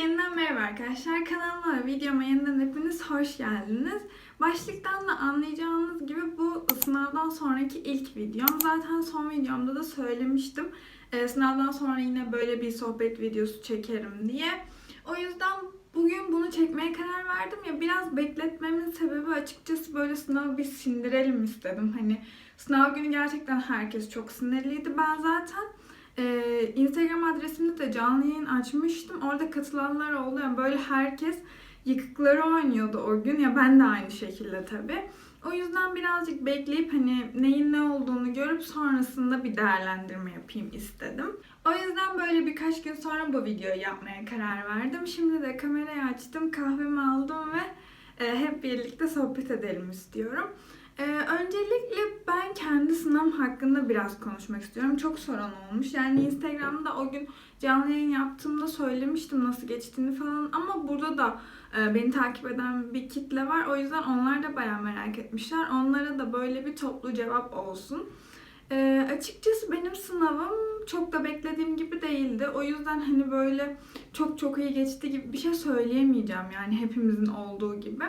yeniden merhaba arkadaşlar. Kanalıma videoma yeniden hepiniz hoş geldiniz. Başlıktan da anlayacağınız gibi bu sınavdan sonraki ilk videom. Zaten son videomda da söylemiştim. Ee, sınavdan sonra yine böyle bir sohbet videosu çekerim diye. O yüzden bugün bunu çekmeye karar verdim ya biraz bekletmemin sebebi açıkçası böyle sınavı bir sindirelim istedim. Hani sınav günü gerçekten herkes çok sinirliydi. Ben zaten ee, Instagram adresimde de canlı yayın açmıştım. Orada katılanlar oldu. Yani böyle herkes yıkıkları oynuyordu o gün. Ya ben de aynı şekilde tabii. O yüzden birazcık bekleyip hani neyin ne olduğunu görüp sonrasında bir değerlendirme yapayım istedim. O yüzden böyle birkaç gün sonra bu videoyu yapmaya karar verdim. Şimdi de kamerayı açtım, kahvemi aldım ve e, hep birlikte sohbet edelim istiyorum. Ee, öncelikle ben kendi sınavım hakkında biraz konuşmak istiyorum. Çok soran olmuş. Yani Instagram'da o gün canlı yayın yaptığımda söylemiştim nasıl geçtiğini falan. Ama burada da e, beni takip eden bir kitle var. O yüzden onlar da bayağı merak etmişler. Onlara da böyle bir toplu cevap olsun. Ee, açıkçası benim sınavım çok da beklediğim gibi değildi. O yüzden hani böyle çok çok iyi geçti gibi bir şey söyleyemeyeceğim yani hepimizin olduğu gibi.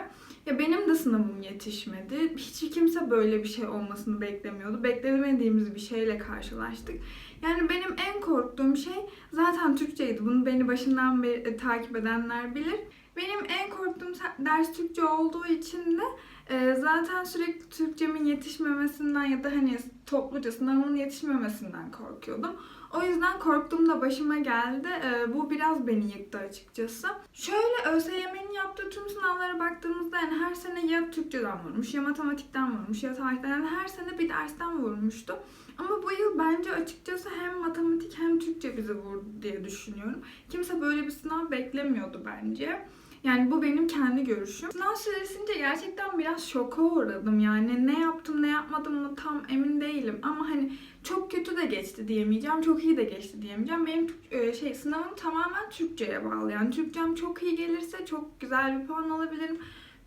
Ya benim de sınavım yetişmedi. Hiç kimse böyle bir şey olmasını beklemiyordu. Beklemediğimiz bir şeyle karşılaştık. Yani benim en korktuğum şey zaten Türkçeydi. Bunu beni başından beri e, takip edenler bilir. Benim en korktuğum ders Türkçe olduğu için de e, zaten sürekli Türkçemin yetişmemesinden ya da hani topluca sınavımın yetişmemesinden korkuyordum. O yüzden korktum da başıma geldi. Ee, bu biraz beni yıktı açıkçası. Şöyle ÖSYM'nin yaptığı tüm sınavlara baktığımızda yani her sene ya Türkçeden vurmuş, ya matematikten vurmuş, ya tarihten yani her sene bir dersten vurmuştu. Ama bu yıl bence açıkçası hem matematik hem Türkçe bizi vurdu diye düşünüyorum. Kimse böyle bir sınav beklemiyordu bence. Yani bu benim kendi görüşüm. Sınav süresince gerçekten biraz şoka uğradım. Yani ne yaptım ne yapmadım mı tam emin değilim. Ama hani çok kötü de geçti diyemeyeceğim. Çok iyi de geçti diyemeyeceğim. Benim e, şey sınavım tamamen Türkçe'ye bağlı. Yani Türkçem çok iyi gelirse çok güzel bir puan alabilirim.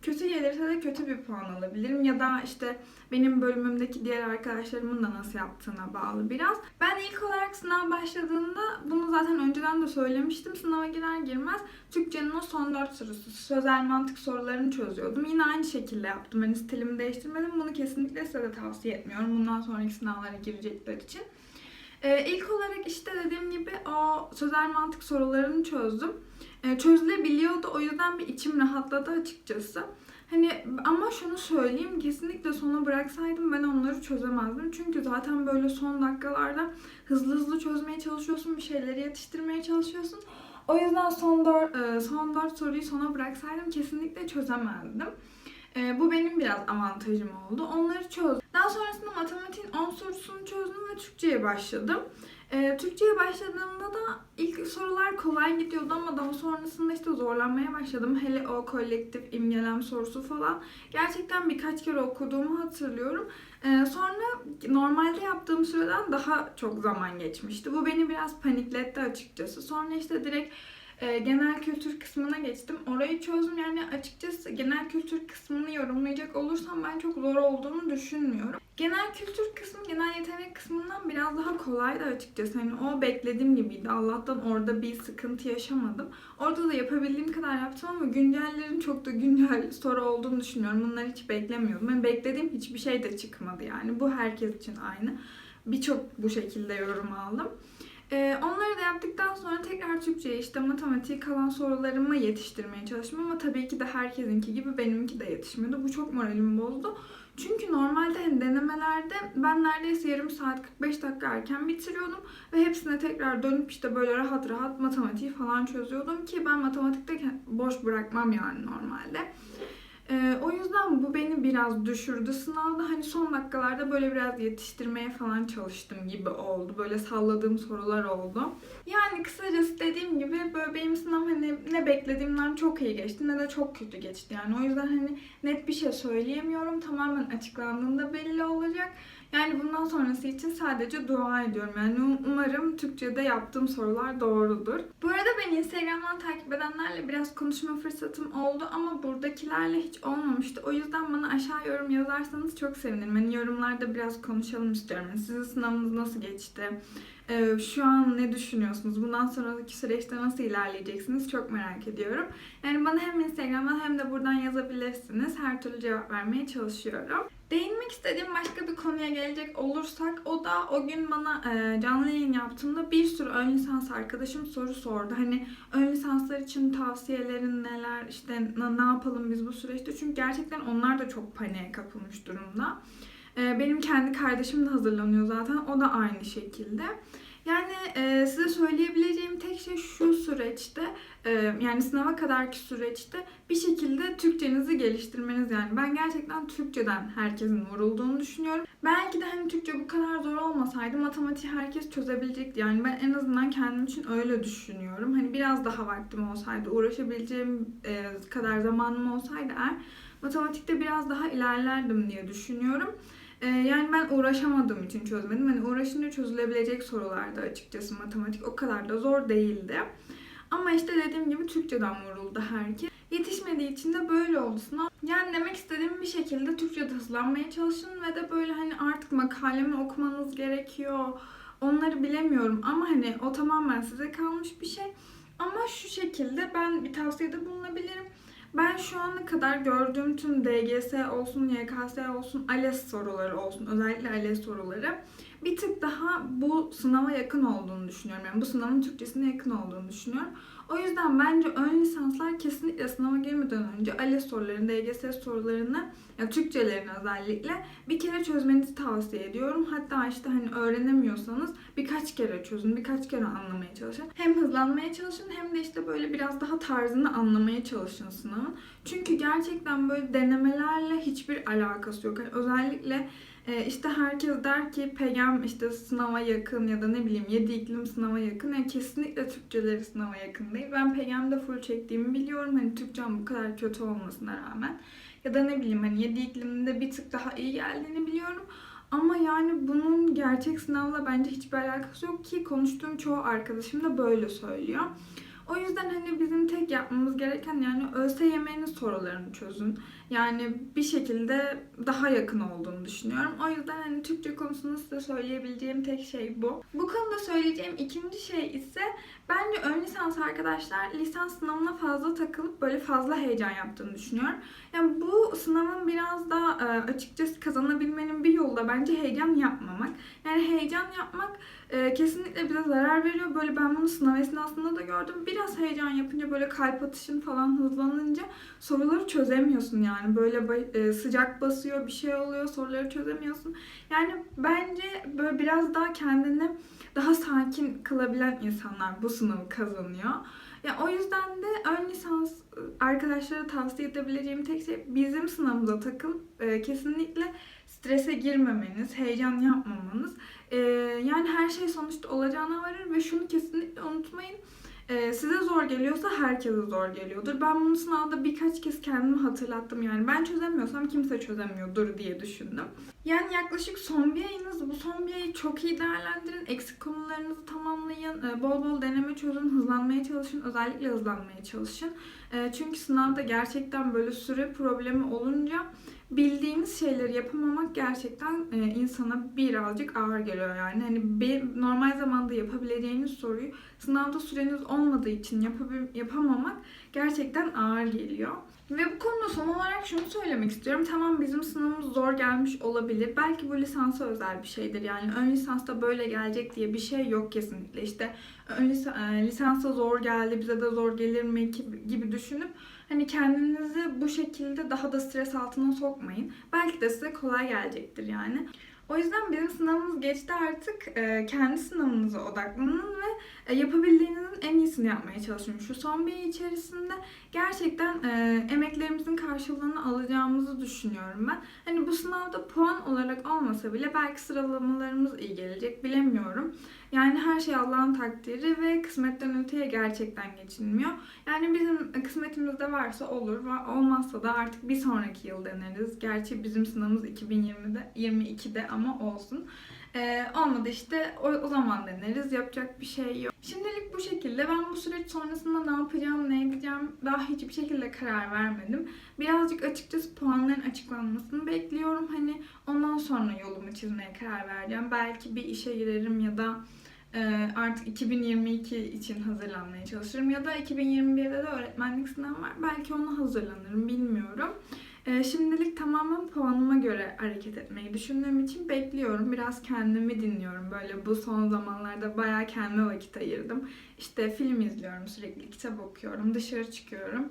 Kötü gelirse de kötü bir puan alabilirim. Ya da işte benim bölümümdeki diğer arkadaşlarımın da nasıl yaptığına bağlı biraz. Ben ilk olarak sınav başladığında bunu zaten önceden de söylemiştim. Sınava girer girmez Türkçenin o son dört sorusu, sözel mantık sorularını çözüyordum. Yine aynı şekilde yaptım. Hani stilimi değiştirmedim. Bunu kesinlikle size de tavsiye etmiyorum. Bundan sonraki sınavlara girecekler için. Ee, ilk olarak işte dediğim gibi o sözel mantık sorularını çözdüm. Ee, çözülebiliyordu. O yüzden bir içim rahatladı açıkçası. Hani ama şunu söyleyeyim kesinlikle sona bıraksaydım ben onları çözemezdim. Çünkü zaten böyle son dakikalarda hızlı hızlı çözmeye çalışıyorsun, bir şeyleri yetiştirmeye çalışıyorsun. O yüzden son dört, son dört soruyu sona bıraksaydım kesinlikle çözemezdim. E, bu benim biraz avantajım oldu. Onları çözdüm. Daha sonrasında matematiğin 10 sorusunu çözdüm ve Türkçe'ye başladım. E, Türkçe'ye başladığımda da ilk sorular kolay gidiyordu ama daha sonrasında işte zorlanmaya başladım. Hele o kolektif imgelem sorusu falan. Gerçekten birkaç kere okuduğumu hatırlıyorum. E, sonra normalde yaptığım süreden daha çok zaman geçmişti. Bu beni biraz panikletti açıkçası. Sonra işte direkt e, genel kültür kısmına geçtim. Orayı çözdüm. Yani açıkçası genel kültür kısmını yorumlayacak olursam ben çok zor olduğunu düşünmüyorum. Genel kültür kısmı, kısmından biraz daha kolaydı açıkçası. Hani o beklediğim gibiydi. Allah'tan orada bir sıkıntı yaşamadım. Orada da yapabildiğim kadar yaptım ama güncellerin çok da güncel soru olduğunu düşünüyorum. Bunları hiç beklemiyordum. Yani beklediğim hiçbir şey de çıkmadı yani. Bu herkes için aynı. Birçok bu şekilde yorum aldım. Ee, onları da yaptıktan sonra tekrar Türkçe'ye işte matematik kalan sorularımı yetiştirmeye çalıştım ama tabii ki de herkesinki gibi benimki de yetişmedi. Bu çok moralimi bozdu. Çünkü normalde hani denemelerde ben neredeyse yarım saat 45 dakika erken bitiriyordum ve hepsine tekrar dönüp işte böyle rahat rahat matematiği falan çözüyordum ki ben matematikte boş bırakmam yani normalde. Ee, o yüzden bu beni biraz düşürdü. Sınavda hani son dakikalarda böyle biraz yetiştirmeye falan çalıştım gibi oldu. Böyle salladığım sorular oldu. Yani kısacası dediğim gibi böyle benim sınav hani ne beklediğimden çok iyi geçti ne de çok kötü geçti. Yani o yüzden hani net bir şey söyleyemiyorum. Tamamen açıklandığında belli olacak. Yani bundan sonrası için sadece dua ediyorum. Yani umarım Türkçe'de yaptığım sorular doğrudur. Bu arada ben Instagram'dan takip edenlerle biraz konuşma fırsatım oldu ama buradakilerle hiç olmamıştı. O yüzden bana aşağı yorum yazarsanız çok sevinirim. Hani yorumlarda biraz konuşalım istiyorum. Yani sizin sınavınız nasıl geçti? Ee, şu an ne düşünüyorsunuz? Bundan sonraki süreçte nasıl ilerleyeceksiniz? Çok merak ediyorum. Yani bana hem Instagram'dan hem de buradan yazabilirsiniz. Her türlü cevap vermeye çalışıyorum. Değinmek istediğim başka bir konuya gelecek olursak o da o gün bana e, canlı yayın yaptığımda bir sürü ön lisans arkadaşım soru sordu. Hani ön lisanslar için tavsiyelerin neler işte na- ne yapalım biz bu süreçte çünkü gerçekten onlar da çok paniğe kapılmış durumda. E, benim kendi kardeşim de hazırlanıyor zaten o da aynı şekilde. Yani e, size söyleyebileceğim tek şey şu süreçte e, yani sınava kadarki süreçte bir şekilde Türkçenizi geliştirmeniz yani. Ben gerçekten Türkçeden herkesin vurulduğunu düşünüyorum. Belki de hani Türkçe bu kadar zor olmasaydı matematiği herkes çözebilecekti. Yani ben en azından kendim için öyle düşünüyorum. Hani biraz daha vaktim olsaydı, uğraşabileceğim e, kadar zamanım olsaydı eğer matematikte biraz daha ilerlerdim diye düşünüyorum. E, yani ben uğraşamadığım için çözmedim. Hani uğraşınca çözülebilecek sorulardı açıkçası matematik. O kadar da zor değildi. Ama işte dediğim gibi Türkçeden vuruldu herkes. Yetişmediği için de böyle oldu sınav. Yani demek istediğim bir şekilde Türkçe'de hızlanmaya çalışın ve de böyle hani artık makalemi okumanız gerekiyor. Onları bilemiyorum ama hani o tamamen size kalmış bir şey. Ama şu şekilde ben bir tavsiyede bulunabilirim. Ben şu ana kadar gördüğüm tüm DGS olsun, YKS olsun, ALES soruları olsun, özellikle ALES soruları bir tık daha bu sınava yakın olduğunu düşünüyorum. Yani bu sınavın Türkçesine yakın olduğunu düşünüyorum. O yüzden bence ön lisanslar kesinlikle sınava girmeden önce ALES sorularını, DGS sorularını, ya Türkçelerini özellikle bir kere çözmenizi tavsiye ediyorum. Hatta işte hani öğrenemiyorsanız birkaç kere çözün, birkaç kere anlamaya çalışın. Hem hızlanmaya çalışın hem de işte böyle biraz daha tarzını anlamaya çalışın sınavın. Çünkü gerçekten böyle denemelerle hiçbir alakası yok. Yani özellikle e, işte herkes der ki PEGAM işte sınava yakın ya da ne bileyim 7 iklim sınava yakın. Yani kesinlikle Türkçeleri sınava yakın değil. Ben PEGAM'da full çektiğimi biliyorum. Hani Türkçem bu kadar kötü olmasına rağmen. Ya da ne bileyim hani 7 ikliminde bir tık daha iyi geldiğini biliyorum. Ama yani bunun gerçek sınavla bence hiçbir alakası yok ki konuştuğum çoğu arkadaşım da böyle söylüyor. O yüzden hani bizim tek yapmamız gereken yani ÖSYM'nin sorularını çözün. Yani bir şekilde daha yakın olduğunu düşünüyorum. O yüzden hani Türkçe konusunda size söyleyebileceğim tek şey bu. Bu konuda söyleyeceğim ikinci şey ise bence ön lisans arkadaşlar lisans sınavına fazla takılıp böyle fazla heyecan yaptığını düşünüyorum. Yani bu sınavın biraz da e, açıkçası kazanabilmenin bir yolu da bence heyecan yapmamak. Yani heyecan yapmak e, kesinlikle bize zarar veriyor. Böyle ben bunu sınav esnasında da gördüm. Biraz heyecan yapınca böyle kalp atışın falan hızlanınca soruları çözemiyorsun yani. Böyle e, sıcak basıyor, bir şey oluyor, soruları çözemiyorsun. Yani bence böyle biraz daha kendini daha sakin kılabilen insanlar bu sınavı kazanıyor. Ya o yüzden de ön lisans arkadaşlara tavsiye edebileceğim tek şey bizim sınavımıza takılıp e, kesinlikle strese girmemeniz, heyecan yapmamanız. E, yani her şey sonuçta olacağına varır ve şunu kesinlikle unutmayın. E, size zor geliyorsa herkese zor geliyordur. Ben bunu sınavda birkaç kez kendime hatırlattım. Yani ben çözemiyorsam kimse çözemiyordur diye düşündüm. Yani yaklaşık son bir ayınız. Bu son bir ayı çok iyi değerlendirin. Eksik konularınızı tamamlayın. E, bol bol deneme çözün. Hızlanmaya çalışın. Özellikle hızlanmaya çalışın. E, çünkü sınavda gerçekten böyle süre problemi olunca bildiğiniz şeyleri yapamamak gerçekten e, insana birazcık ağır geliyor yani. Hani bir, normal zamanda yapabileceğiniz soruyu sınavda süreniz olmadığı için yapamamak gerçekten ağır geliyor. Ve bu konuda son olarak şunu söylemek istiyorum. Tamam bizim sınavımız zor gelmiş olabilir. Belki bu lisansa özel bir şeydir. Yani ön lisansta böyle gelecek diye bir şey yok kesinlikle. İşte ön e, lisansa zor geldi, bize de zor gelir mi gibi düşünüp hani kendinizi bu şekilde daha da stres altına sokmayın. Belki de size kolay gelecektir yani. O yüzden bizim sınavımız geçti artık. Ee, kendi sınavınıza odaklanın ve e, yapabildiğinizin en iyisini yapmaya çalışın. Şu son bir içerisinde gerçekten e, emeklerimizin karşılığını alacağımızı düşünüyorum ben. Hani bu sınavda puan olarak olmasa bile belki sıralamalarımız iyi gelecek bilemiyorum. Yani her şey Allah'ın takdiri ve kısmetten öteye gerçekten geçilmiyor. Yani bizim kısmetimizde varsa olur, olmazsa da artık bir sonraki yıl deneriz. Gerçi bizim sınavımız 2020'de, 22'de ama olsun. Ee, olmadı işte o, o zaman deneriz. Yapacak bir şey yok. Şimdilik bu şekilde. Ben bu süreç sonrasında ne yapacağım, ne edeceğim daha hiçbir şekilde karar vermedim. Birazcık açıkçası puanların açıklanmasını bekliyorum. Hani ondan sonra yolumu çizmeye karar vereceğim. Belki bir işe girerim ya da Ee, artık 2022 için hazırlanmaya çalışırım ya da 2021'de de öğretmenlik sınavı var. Belki ona hazırlanırım bilmiyorum. Ee, şimdilik tamamen puanıma göre hareket etmeyi düşündüğüm için bekliyorum. Biraz kendimi dinliyorum. Böyle bu son zamanlarda bayağı kendime vakit ayırdım. İşte film izliyorum sürekli, kitap okuyorum, dışarı çıkıyorum.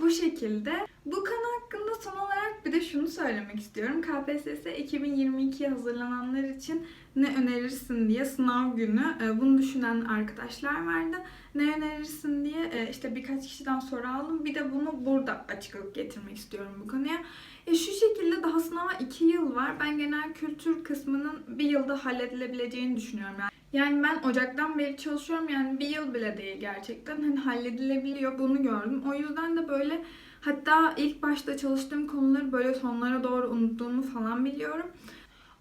Bu şekilde. Bu konu hakkında son olarak bir de şunu söylemek istiyorum. KPSS 2022'ye hazırlananlar için ne önerirsin diye sınav günü e, bunu düşünen arkadaşlar vardı. Ne önerirsin diye e, işte birkaç kişiden soru aldım. Bir de bunu burada açıklık getirmek istiyorum bu konuya. E, şu şekilde daha sınava 2 yıl var. Ben genel kültür kısmının bir yılda halledilebileceğini düşünüyorum. Yani yani ben Ocak'tan beri çalışıyorum yani bir yıl bile değil gerçekten hani halledilebiliyor bunu gördüm. O yüzden de böyle hatta ilk başta çalıştığım konuları böyle sonlara doğru unuttuğumu falan biliyorum.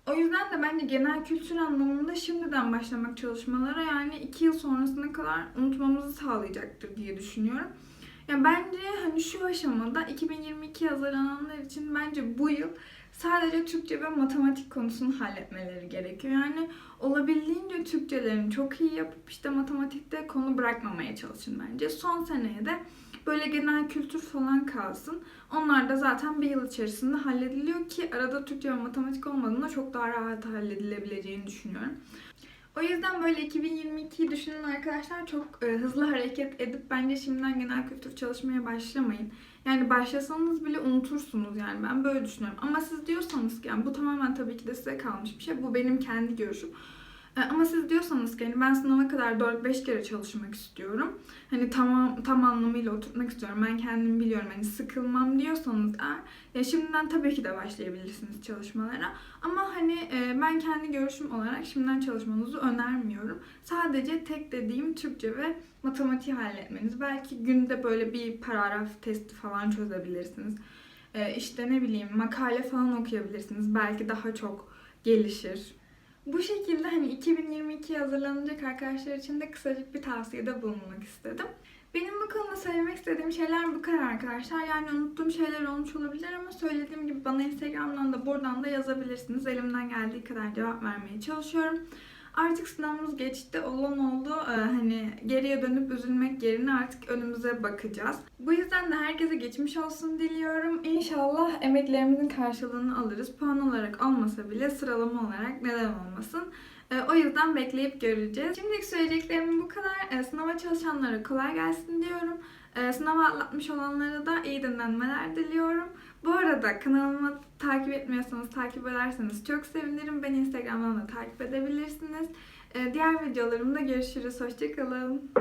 O yüzden de bence genel kültür anlamında şimdiden başlamak çalışmalara yani iki yıl sonrasına kadar unutmamızı sağlayacaktır diye düşünüyorum. Ya bence hani şu aşamada 2022 hazırlananlar için bence bu yıl sadece Türkçe ve matematik konusunu halletmeleri gerekiyor. Yani olabildiğince Türkçelerini çok iyi yapıp işte matematikte konu bırakmamaya çalışın bence. Son seneye de böyle genel kültür falan kalsın. Onlar da zaten bir yıl içerisinde hallediliyor ki arada Türkçe ve matematik olmadığında çok daha rahat halledilebileceğini düşünüyorum. O yüzden böyle 2022'yi düşünen arkadaşlar çok e, hızlı hareket edip bence şimdiden genel kültür çalışmaya başlamayın. Yani başlasanız bile unutursunuz yani ben böyle düşünüyorum. Ama siz diyorsanız ki yani bu tamamen tabii ki de size kalmış bir şey. Bu benim kendi görüşüm. E, Ama siz diyorsanız ki hani ben sınava kadar 4-5 kere çalışmak istiyorum. Hani tamam tam anlamıyla oturtmak istiyorum. Ben kendim biliyorum. Hani sıkılmam diyorsanız eğer ya şimdiden tabii ki de başlayabilirsiniz çalışmalara. Ama hani e, ben kendi görüşüm olarak şimdiden çalışmanızı önermiyorum. Sadece tek dediğim Türkçe ve matematiği halletmeniz. Belki günde böyle bir paragraf testi falan çözebilirsiniz. E, işte ne bileyim makale falan okuyabilirsiniz. Belki daha çok gelişir. Bu şekilde hani 2022'ye hazırlanacak arkadaşlar için de kısacık bir tavsiyede bulunmak istedim. Benim bu konuda söylemek istediğim şeyler bu kadar arkadaşlar. Yani unuttuğum şeyler olmuş olabilir ama söylediğim gibi bana Instagram'dan da buradan da yazabilirsiniz. Elimden geldiği kadar cevap vermeye çalışıyorum. Artık sınavımız geçti. Olan oldu. Ee, hani geriye dönüp üzülmek yerine artık önümüze bakacağız. Bu yüzden de herkese geçmiş olsun diliyorum. İnşallah emeklerimizin karşılığını alırız. Puan olarak olmasa bile sıralama olarak neden olmasın. Ee, O yüzden bekleyip göreceğiz. Şimdilik söyleyeceklerim bu kadar. Ee, Sınava çalışanlara kolay gelsin diyorum. Ee, Sınavı atlatmış olanlara da iyi dinlenmeler diliyorum. Bu arada kanalımı takip etmiyorsanız takip ederseniz çok sevinirim. Beni Instagram'dan da takip edebilirsiniz. Ee, Diğer videolarımda görüşürüz. Hoşçakalın.